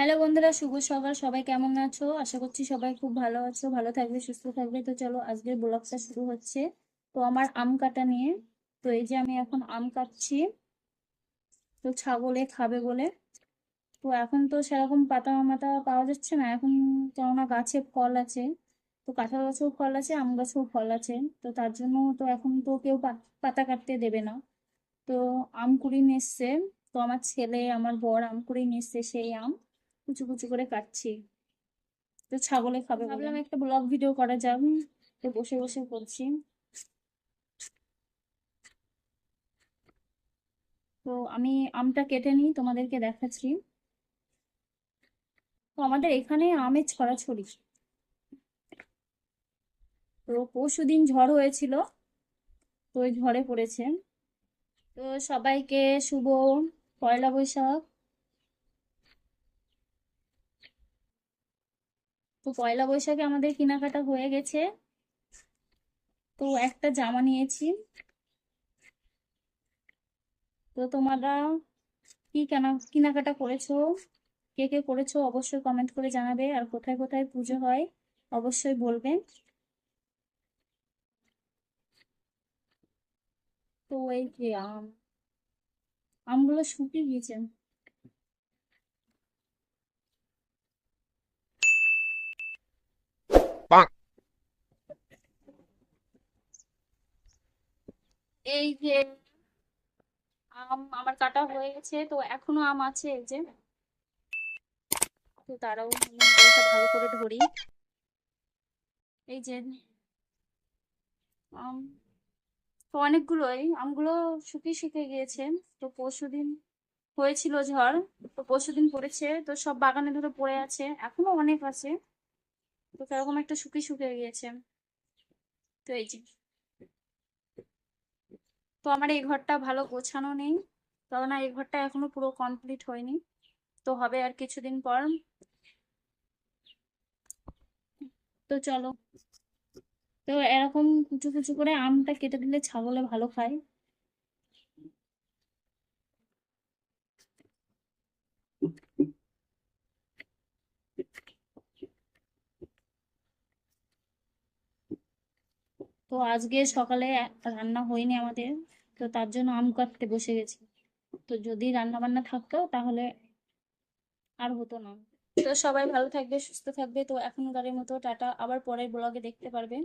Hello বন্ধুরা, শুভ সকাল। সবাই কেমন আছো? আশা করছি সবাই খুব ভালো আছো, ভালো থাকবে, সুস্থ থাকবে। তো চলো, আজকের ব্লগটা শুরু হচ্ছে। তো আমার আম কাটা নিয়ে, তো এই যে আমি এখন আম কাটছি। তো ছাগলে খাবে বলে। তো এখন তো সেরকম পাতা মাতা পাওয়া যাচ্ছে না। এখন কেননা গাছে ফল আছে। তো কাঁঠাল গাছেও ফল আছে, আম গাছেও ফল আছে। তো তার জন্য তো এখন তো কেউ পাতা কাটতে দেবে না। তো আম কুড়ি নিয়ে তো আমার ছেলে, আমার বর আম কুড়ি নিয়ে সেই আম। কুচু কুচু করে কাটছি। তো ছাগলে খাবে বলে। ভাবলাম একটা ব্লগ ভিডিও করা যাক। তো বসে বসে করছি। তো আমি আমটা কেটে নিই তোমাদেরকে দেখাচ্ছি। তো আমাদের এখানে আমের ছড়াছড়ি। তো পরশু দিন ঝড় হয়েছিল তো ওই ঝড়ে পড়েছে। তো সবাইকে শুভ পয়লা বৈশাখ। তো পয়লা বৈশাখে আমাদের কেনাকাটা হয়ে গেছে। তো একটা জামা নিয়েছি। তো তোমরা কি কেনা, কেনাকাটা করেছ? কে কে করেছ অবশ্যই কমেন্ট করে জানাবে। আর কোথায় কোথায় পুজো হয় অবশ্যই বলবে। তো এই যে আম, আমগুলো শুকিয়ে গিয়েছে। এই যে আম আমার কাটা হয়ে গেছে, তো এখনও আম আছে এই যে। তো তারাও ভালো করে ধরি। এই যে আম, তো অনেকগুলোই, আমগুলো শুকিয়ে শুকিয়ে গিয়েছে। তো পরশুদিন হয়েছিল ঝড়, তো পরশুদিন পড়েছে, তো সব বাগানে ধরে পড়ে আছে, এখনও অনেক আছে। তো সেরকম একটা শুকিয়ে শুকিয়ে গিয়েছে। তো এই যে তো আমার এই ঘরটা ভালো গোছানো নেই। কারণ এই ঘরটা এখনও পুরো কমপ্লিট হয়নি। তো হবে আর কিছুদিন পর। তো চলো। তো এরকম কুচু কুচু করে আমটা কেটে দিলে ছাগলে ভালো খায়। তো আজকে সকালে রান্না হয়নি আমাদের, তো তার জন্য আম কাটতে বসে গেছি। তো যদি রান্না বান্না থাকতো তাহলে আর হতো না। তো সবাই ভালো থাকবে, সুস্থ থাকবে। তো এখনকারের মতো টাটা। আবার পরের ব্লগে দেখতে পারবে।